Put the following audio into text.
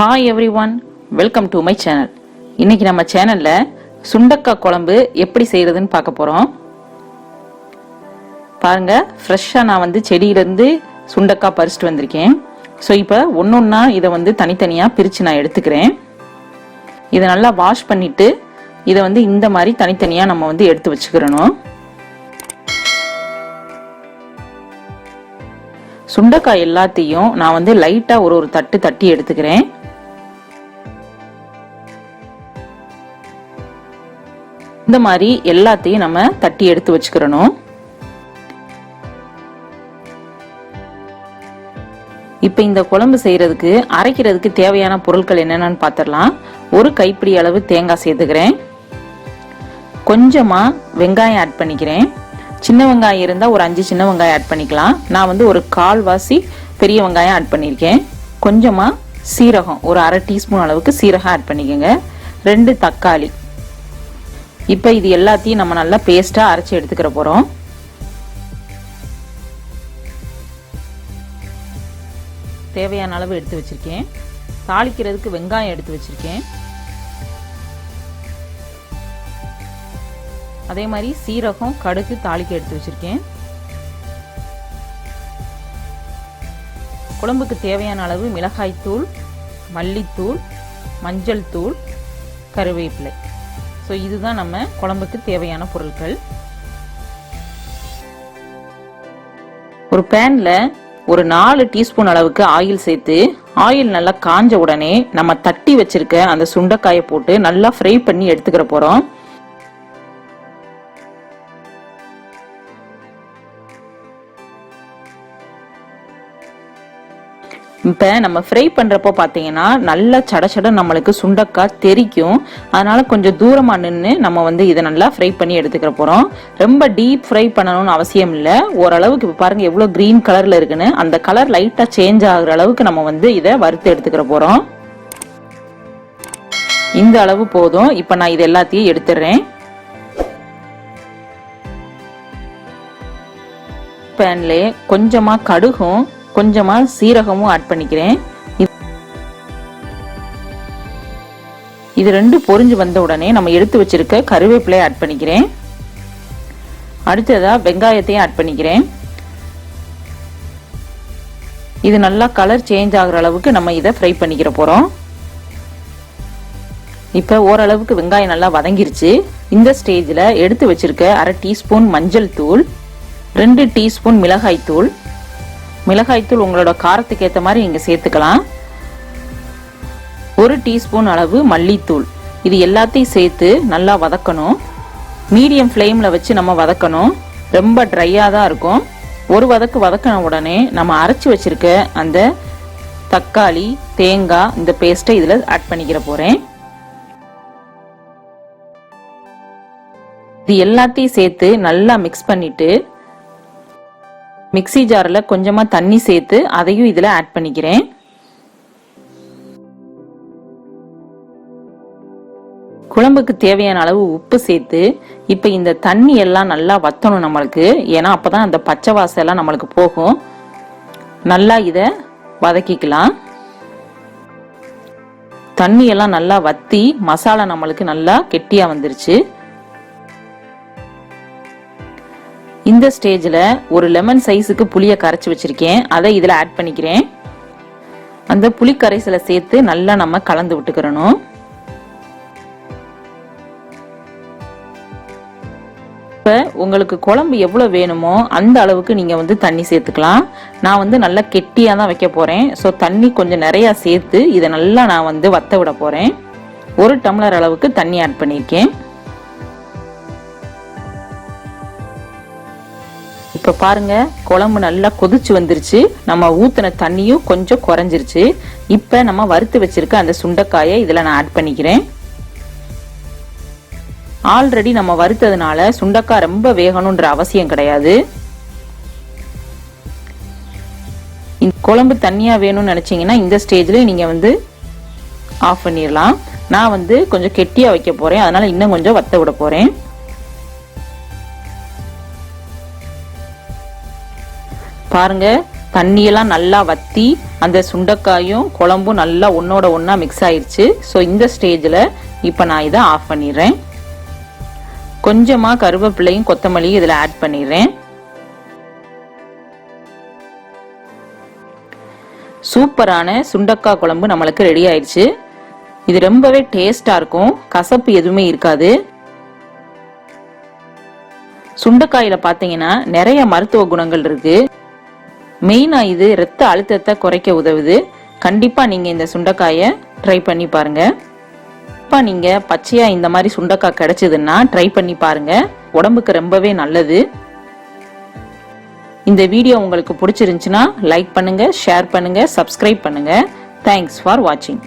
Hi everyone welcome to my channel இன்னைக்கு நம்ம சேனல்ல சுண்டக்காய் குழம்பு எப்படி செய்யறதுன்னு பார்க்க போறோம். பாருங்க ஃப்ரெஷ்ஷாக நான் வந்து செடியிலேருந்து சுண்டக்காய் பறிச்சுட்டு வந்திருக்கேன். ஸோ இப்போ ஒன்று ஒன்றா இதை வந்து தனித்தனியாக பிரித்து நான் எடுத்துக்கிறேன். இதை நல்லா வாஷ் பண்ணிட்டு இதை வந்து இந்த மாதிரி தனித்தனியாக நம்ம வந்து எடுத்து வச்சுக்கிறணும். சுண்டைக்காய் எல்லாத்தையும் நான் வந்து லைட்டாக ஒரு ஒரு தட்டு தட்டி எடுத்துக்கிறேன். இந்த மாதிரி எல்லாத்தையும் நம்ம தட்டி எடுத்து வச்சுக்கிறணும். இப்போ இந்த குழம்பு செய்கிறதுக்கு அரைக்கிறதுக்கு தேவையான பொருட்கள் என்னென்னு பார்த்துடலாம் ஒரு கைப்பிடி அளவு தேங்காய் சேர்த்துக்கிறேன். கொஞ்சமாக வெங்காயம் ஆட் பண்ணிக்கிறேன். சின்ன வெங்காயம் இருந்தால் ஒரு அஞ்சு சின்ன வெங்காயம் ஆட் பண்ணிக்கலாம். நான் வந்து ஒரு கால்வாசி பெரிய வெங்காயம் ஆட் பண்ணியிருக்கேன். கொஞ்சமாக சீரகம் ஒரு அரை டீஸ்பூன் அளவுக்கு சீரகம் ஆட் பண்ணிக்கோங்க. ரெண்டு தக்காளி. இப்போ இது எல்லாத்தையும் நம்ம நல்லா பேஸ்ட்டாக அரைச்சி எடுத்துக்கிற போகிறோம் தேவையான அளவு எடுத்து வச்சுருக்கேன். தாளிக்கிறதுக்கு வெங்காயம் எடுத்து வச்சுருக்கேன். அதே மாதிரி சீரகம் கடுகு தாளிக்க எடுத்து வச்சிருக்கேன். குழம்புக்கு தேவையான அளவு மிளகாய்த்தூள் மல்லித்தூள் மஞ்சள் தூள் கருவேப்பிலை. ஸோ இதுதான் நம்ம குழம்புக்கு தேவையான பொருட்கள். ஒரு பேனில் ஒரு நாலு டீஸ்பூன் அளவுக்கு ஆயில் சேர்த்து ஆயில் நல்லா காஞ்ச உடனே நம்ம தட்டி வச்சிருக்க அந்த சுண்டைக்காயை போட்டு நல்லா ஃப்ரை பண்ணி எடுத்துக்கிற போகிறோம் இப்போ நம்ம ஃப்ரை பண்ணுறப்போ பார்த்தீங்கன்னா நல்லா சட நம்மளுக்கு சுண்டக்காய் தெரிக்கும் அதனால் கொஞ்சம் தூரமாக நின்று நம்ம வந்து இதை நல்லா ஃப்ரை பண்ணி எடுத்துக்கிற போகிறோம் ரொம்ப டீப் ஃப்ரை பண்ணணும்னு அவசியம் இல்லை. ஓரளவுக்கு இப்போ பாருங்கள் எவ்வளோ க்ரீன் கலரில் இருக்குன்னு. அந்த கலர் லைட்டாக சேஞ்ச் ஆகுற அளவுக்கு நம்ம வந்து இதை வறுத்து எடுத்துக்கிற போகிறோம் இந்த அளவு போதும். இப்போ நான் இது எல்லாத்தையும் எடுத்துடுறேன். பேன்லேயே கொஞ்சமாக கடுகும். கொஞ்சமாக சீரகமும் ஆட் பண்ணிக்கிறேன். இது ரெண்டு பொரிஞ்சு வந்த உடனே நம்ம எடுத்து வச்சிருக்க கருவேப்பிலையை ஆட் பண்ணிக்கிறேன். அடுத்ததா வெங்காயத்தையும் ஆட் பண்ணிக்கிறேன். இது நல்லா கலர் சேஞ்ச் ஆகுற அளவுக்கு நம்ம இதை ஃப்ரை பண்ணிக்கிற போகிறோம் இப்போ ஓரளவுக்கு வெங்காயம் நல்லா வதங்கிருச்சு. இந்த ஸ்டேஜில் எடுத்து வச்சிருக்க அரை டீஸ்பூன் மஞ்சள் தூள் ரெண்டு டீஸ்பூன் மிளகாய் தூள் மிளகாய்த்தூள் உங்களோட காரத்துக்கு ஏற்ற மாதிரி நீங்கள் சேர்த்துக்கலாம். ஒரு டீஸ்பூன் அளவு மல்லித்தூள். இது எல்லாத்தையும் சேர்த்து நல்லா வதக்கணும். மீடியம் ஃப்ளேமில் வச்சு நம்ம வதக்கணும். ரொம்ப ட்ரையாக தான் இருக்கும். ஒரு வதக்கு வதக்கின உடனே நம்ம அரைச்சி வச்சிருக்க அந்த தக்காளி தேங்காய் இந்த பேஸ்ட்டை இதில் ஆட் பண்ணிக்கிற போகிறேன் இது எல்லாத்தையும் சேர்த்து நல்லா மிக்ஸ் பண்ணிவிட்டு மிக்சி ஜாரில் கொஞ்சமாக தண்ணி சேர்த்து அதையும் இதில் ஆட் பண்ணிக்கிறேன். குழம்புக்கு தேவையான அளவு உப்பு சேர்த்து இப்போ இந்த தண்ணி எல்லாம் நல்லா வத்தணும் நம்மளுக்கு. ஏன்னா அப்போ தான் அந்த பச்சை வாசம் எல்லாம் நம்மளுக்கு போகும். நல்லா இதை வதக்கிக்கலாம். தண்ணி எல்லாம் நல்லா வத்தி மசாலா நம்மளுக்கு நல்லா கெட்டியாக வந்துருச்சு. இந்த ஸ்டேஜில் ஒரு லெமன் சைஸுக்கு புளியை கரைச்சி வச்சுருக்கேன். அதை இதில் ஆட் பண்ணிக்கிறேன். அந்த புளி கரைசலை சேர்த்து நல்லா நம்ம கலந்து விட்டுக்கிறணும். இப்போ உங்களுக்கு குழம்பு எவ்வளோ வேணுமோ அந்த அளவுக்கு நீங்கள் வந்து தண்ணி சேர்த்துக்கலாம். நான் வந்து நல்லா கெட்டியாக தான் வைக்க போகிறேன் ஸோ தண்ணி கொஞ்சம் நிறையா சேர்த்து இதை நல்லா நான் வந்து வத்த விட போகிறேன் ஒரு டம்ளர் அளவுக்கு தண்ணி ஆட் பண்ணியிருக்கேன். இப்போ பாருங்க குழம்பு நல்லா கொதிச்சு வந்துருச்சு. நம்ம ஊத்தின தண்ணியும் கொஞ்சம் குறைஞ்சிருச்சு. இப்போ நம்ம வறுத்து வச்சிருக்க அந்த சுண்டைக்காயை இதில் நான் ஆட் பண்ணிக்கிறேன். ஆல்ரெடி நம்ம வறுத்ததுனால சுண்டைக்காய் ரொம்ப வேகணுன்ற அவசியம் கிடையாது. குழம்பு தண்ணியாக வேணும்னு நினச்சிங்கன்னா இந்த ஸ்டேஜில் நீங்கள் வந்து ஆஃப் பண்ணிடலாம் நான் வந்து கொஞ்சம் கெட்டியாக வைக்க போகிறேன் அதனால் இன்னும் கொஞ்சம் வத்த விட போகிறேன் பாருங்க தண்ணியெல்லாம் நல்லா வத்தி அந்த சுண்டைக்காயும் குழம்பும் நல்லா ஒன்னோட ஒன்றா மிக்ஸ் ஆயிடுச்சு ஸோ இந்த ஸ்டேஜில் இப்போ நான் இதை ஆஃப் பண்ணிடுறேன். கொஞ்சமாக கருவேப்பிலையும் கொத்தமல்லியும் இதில் ஆட் பண்ணிடுறேன். சூப்பரான சுண்டக்காய் குழம்பு நம்மளுக்கு ரெடி ஆயிடுச்சு இது ரொம்பவே டேஸ்டாக இருக்கும். கசப்பு எதுவுமே இருக்காது. சுண்டக்காயில் பார்த்தீங்கன்னா நிறைய மருத்துவ குணங்கள் இருக்குது மெயினாக இது ரத்த அழுத்தத்தை குறைக்க உதவுது. கண்டிப்பாக நீங்கள் இந்த சுண்டைக்காயை ட்ரை பண்ணி பாருங்கள் கண்டிப்பா நீங்கள் பச்சையாக இந்த மாதிரி சுண்டைக்காய் கிடைச்சதுன்னா ட்ரை பண்ணி பாருங்கள் உடம்புக்கு ரொம்பவே நல்லது. இந்த வீடியோ உங்களுக்கு பிடிச்சிருந்துச்சுன்னா லைக் பண்ணுங்கள் ஷேர் பண்ணுங்கள் சப்ஸ்கிரைப் பண்ணுங்கள் தேங்க்ஸ் ஃபார் வாட்சிங்